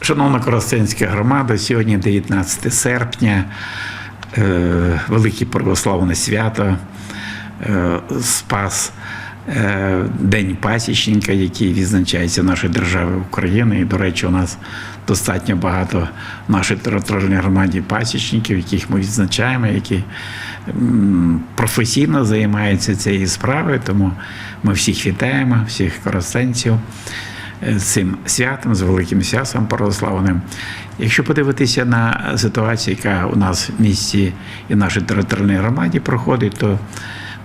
Шановна Коростенська громада, сьогодні 19 серпня, е, велике православне свято, е, Спас, е, День Пасічника, який відзначається в нашій державі України. І, до речі, у нас достатньо багато в нашій територіальній громаді пасічників, яких ми відзначаємо, які професійно займаються цією справою. Тому ми всіх вітаємо, всіх коростенців з цим святом, з великим святом православним. Якщо подивитися на ситуацію, яка у нас в місті і в нашій територіальній громаді проходить, то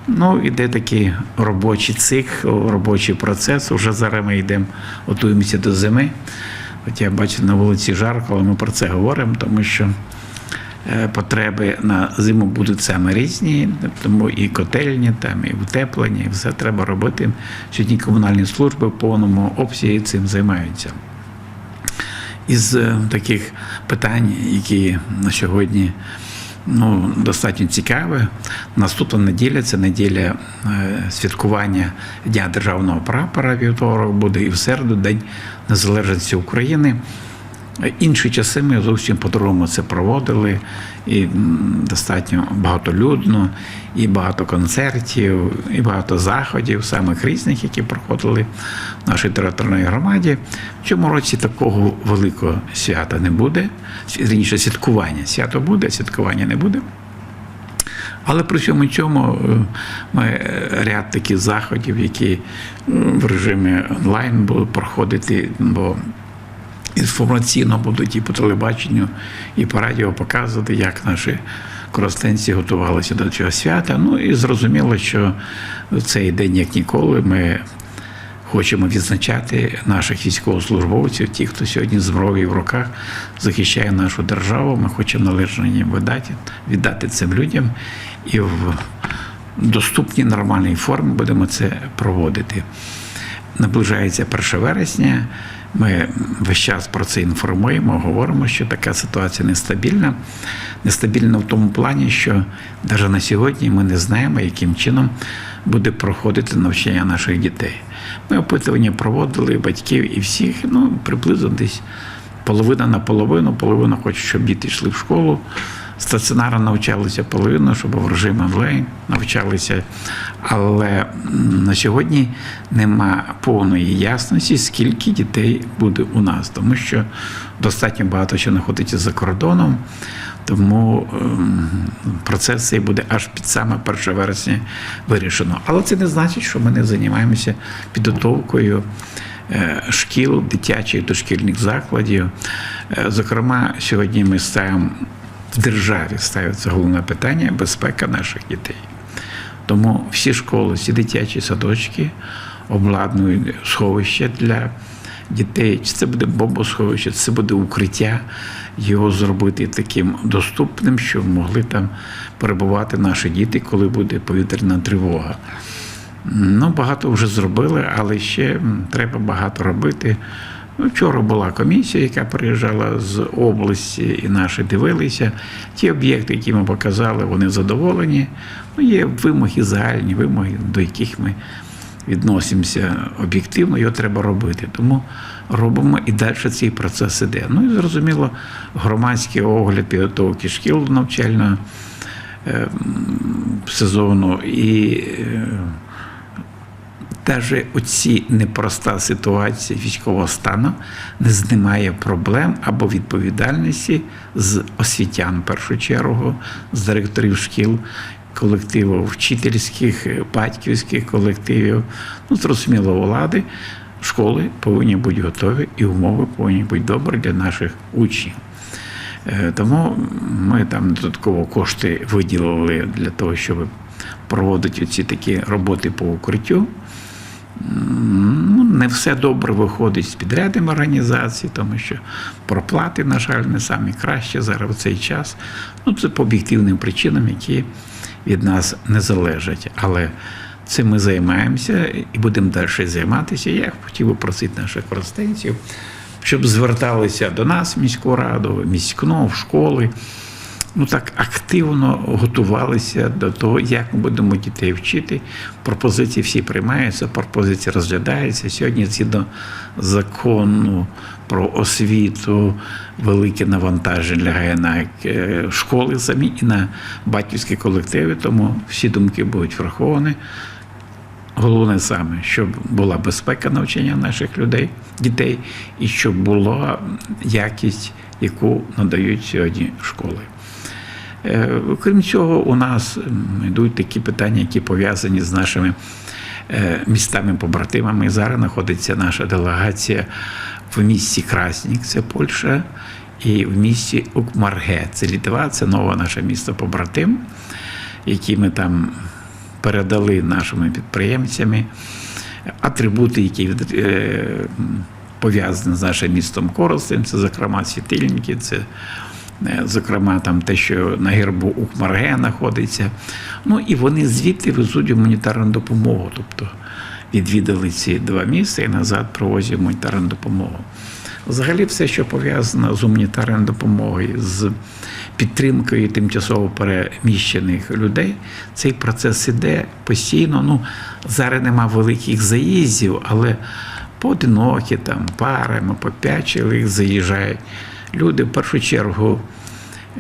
ну, іде такий робочий цикл, робочий процес. Уже зараз ми йдемо, готуємося до зими. Хоча я бачу на вулиці жарко, але ми про це говоримо, тому що потреби на зиму будуть саме різні, тому і котельні, там, і утеплення, і все треба робити. Сьогодні комунальні служби в повному обсязі цим займаються. Із е, таких питань, які на сьогодні ну, достатньо цікаві, наступна неділя це неділя е, святкування Дня державного прапора вівторок буде і в середу День Незалежності України. Інші часи ми зовсім по-другому це проводили, і достатньо багатолюдно, і багато концертів, і багато заходів, самих різних, які проходили в нашій територіальній громаді. В цьому році такого великого свята не буде. Вірніше, святкування. Свято буде, святкування не буде. Але при всьому цьому е, ми е, ряд таких заходів, які в режимі онлайн будуть проходити, бо інформаційно будуть і по телебаченню, і по радіо показувати, як наші коростенці готувалися до цього свята. Ну і зрозуміло, що цей день, як ніколи, ми хочемо відзначати наших військовослужбовців, ті, хто сьогодні з зброєю в руках захищає нашу державу. Ми хочемо належно їм видати, віддати цим людям і в доступній нормальній формі будемо це проводити. Наближається 1 вересня. Ми весь час про це інформуємо, говоримо, що така ситуація нестабільна. Нестабільна в тому плані, що навіть на сьогодні ми не знаємо, яким чином буде проходити навчання наших дітей. Ми опитування проводили батьків і всіх, ну приблизно десь половина на половину, половина хоче, щоб діти йшли в школу. Стаціонарно навчалися половину, щоб в режимі онлайн навчалися. Але на сьогодні нема повної ясності, скільки дітей буде у нас, тому що достатньо багато що знаходиться за кордоном. Тому ем, процес цей буде аж під саме 1 вересня вирішено. Але це не значить, що ми не займаємося підготовкою е, шкіл, дитячих дошкільних закладів. Е, Зокрема, сьогодні ми ставимо державі ставиться головне питання безпека наших дітей. Тому всі школи, всі дитячі садочки обладнують сховище для дітей. Чи це буде бомбосховище, чи це буде укриття, його зробити таким доступним, щоб могли там перебувати наші діти, коли буде повітряна тривога. Ну, багато вже зробили, але ще треба багато робити. Ну, Вчора була комісія, яка приїжджала з області, і наші дивилися. Ті об'єкти, які ми показали, вони задоволені. Ну, є вимоги загальні, вимоги, до яких ми відносимося об'єктивно, його треба робити. Тому робимо і далі цей процес іде. Ну і зрозуміло, громадський огляд підготовки шкіл навчального е, сезону і. Навіть оці непроста ситуація військового стану не знімає проблем або відповідальності з освітян в першу чергу, з директорів шкіл, колективів вчительських, батьківських колективів. Ну, зрозуміло, влади, школи повинні бути готові і умови повинні бути добрі для наших учнів. Е, Тому ми там додатково кошти виділили для того, щоб проводити ці такі роботи по укриттю. Ну, не все добре виходить з підрядами організації, тому що проплати, на жаль, не самі кращі зараз в цей час. Ну, це по об'єктивним причинам, які від нас не залежать. Але цим ми займаємося і будемо далі займатися. Я хотів би просити наших користенців, щоб зверталися до нас, в міську раду, в міськну, в школи. Ну так активно готувалися до того, як ми будемо дітей вчити. Пропозиції всі приймаються, пропозиції розглядаються. Сьогодні, згідно закону про освіту, велике навантаження лягає на е, школи самі і на батьківські колективи, тому всі думки будуть враховані. Головне саме, щоб була безпека навчання наших людей, дітей, і щоб була якість, яку надають сьогодні школи. Е, Крім цього, у нас йдуть такі питання, які пов'язані з нашими е, містами-побратимами. Зараз знаходиться наша делегація в місті Краснік, це Польща, і в місті Укмарге, це Літва, це нове наше місто побратим, які ми там передали нашими підприємцями атрибути, які е, пов'язані з нашим містом Коростень, це, зокрема, світильники, це, зокрема, там те, що на гербу Укмарге знаходиться. Ну і вони звідти везуть гуманітарну допомогу. Тобто відвідали ці два місця і назад привозять гуманітарну допомогу. Взагалі, все, що пов'язано з гуманітарною допомогою, з підтримкою тимчасово переміщених людей, цей процес іде постійно. Ну, зараз нема великих заїздів, але поодинокі, там, парами, по п'ять чоловік заїжджають. Люди в першу чергу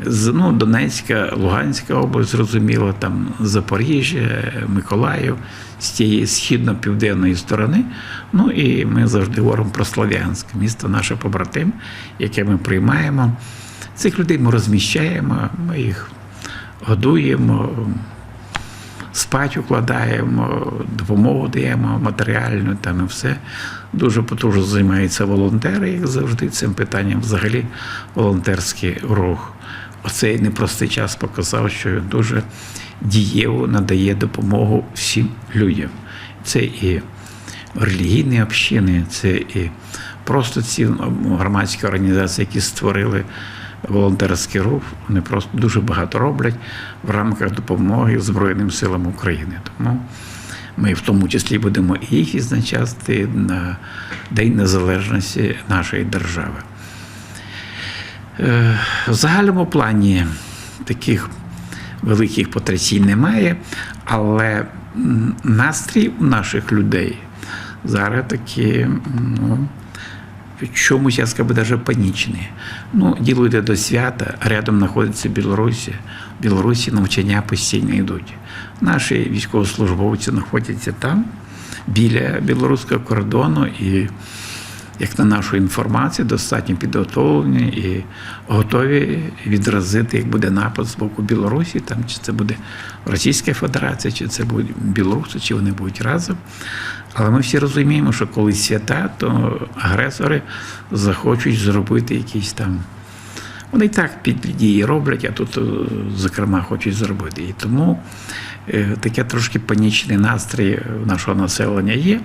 з ну, Донецька, Луганська область, зрозуміло, там Запоріжжя, Миколаїв, з тієї східно-південної сторони. Ну і ми завжди говоримо про Слов'янськ, місто наше побратим, яке ми приймаємо. Цих людей ми розміщаємо, ми їх годуємо, спать укладаємо, допомогу даємо матеріальну там і все. Дуже потужно займаються волонтери, як завжди, цим питанням. Взагалі, волонтерський рух. Оцей непростий час показав, що він дуже дієво надає допомогу всім людям. Це і релігійні общини, це і просто ці ну, громадські організації, які створили волонтерський рух, вони просто дуже багато роблять в рамках допомоги Збройним силам України. Тому ми в тому числі будемо їх відзначати на День Незалежності нашої держави. Е, В загальному плані таких великих потрясінь немає, але настрій у наших людей зараз такі, ну, чомусь, я скажу, навіть панічні. Ну, діло йде до свята, рядом знаходиться Білорусі. В Білорусі навчання постійно йдуть. Наші військовослужбовці знаходяться там, біля білоруського кордону, і, як на нашу інформацію, достатньо підготовлені і готові відразити, як буде напад з боку Білорусі, там, чи це буде Російська Федерація, чи це будуть білоруси, чи вони будуть разом. Але ми всі розуміємо, що коли свята, то агресори захочуть зробити якісь там. Вони і так під дії роблять, а тут, е, зокрема, хочуть зробити. І тому е, таке трошки панічний настрій нашого населення є.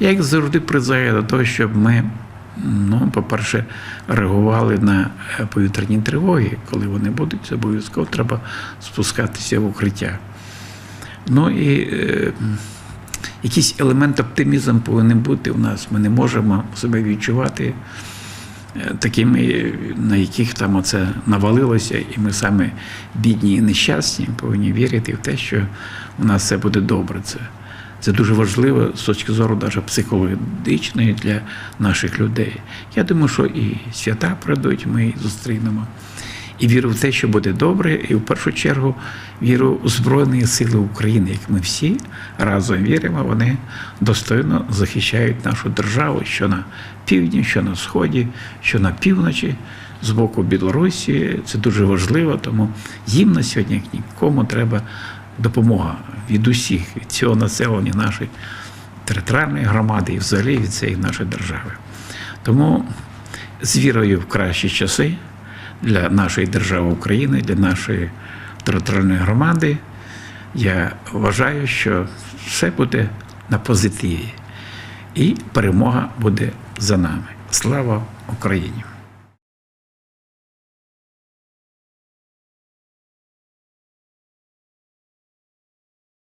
Я як завжди призиваю до того, щоб ми, ну, по-перше, реагували на е, повітряні тривоги. Коли вони будуть, обов'язково треба спускатися в укриття. Ну і е, якийсь елемент оптимізму повинен бути у нас. Ми не можемо себе відчувати е, такими, на яких там оце навалилося, і ми саме бідні і нещасні, повинні вірити в те, що у нас все буде добре. Це, це дуже важливо з точки зору навіть психологічної для наших людей. Я думаю, що і свята пройдуть, ми зустрінемо. І вірю в те, що буде добре, і в першу чергу віру у Збройні Сили України, як ми всі разом віримо, вони достойно захищають нашу державу, що на півдні, що на сході, що на півночі, з боку Білорусі. Це дуже важливо, тому їм на сьогодні, нікому, треба допомога від усіх, від цього населення нашої територіальної громади і взагалі від цієї нашої держави. Тому з вірою в кращі часи для нашої держави України, для нашої територіальної громади. Я вважаю, що все буде на позитиві, і перемога буде за нами. Слава Україні!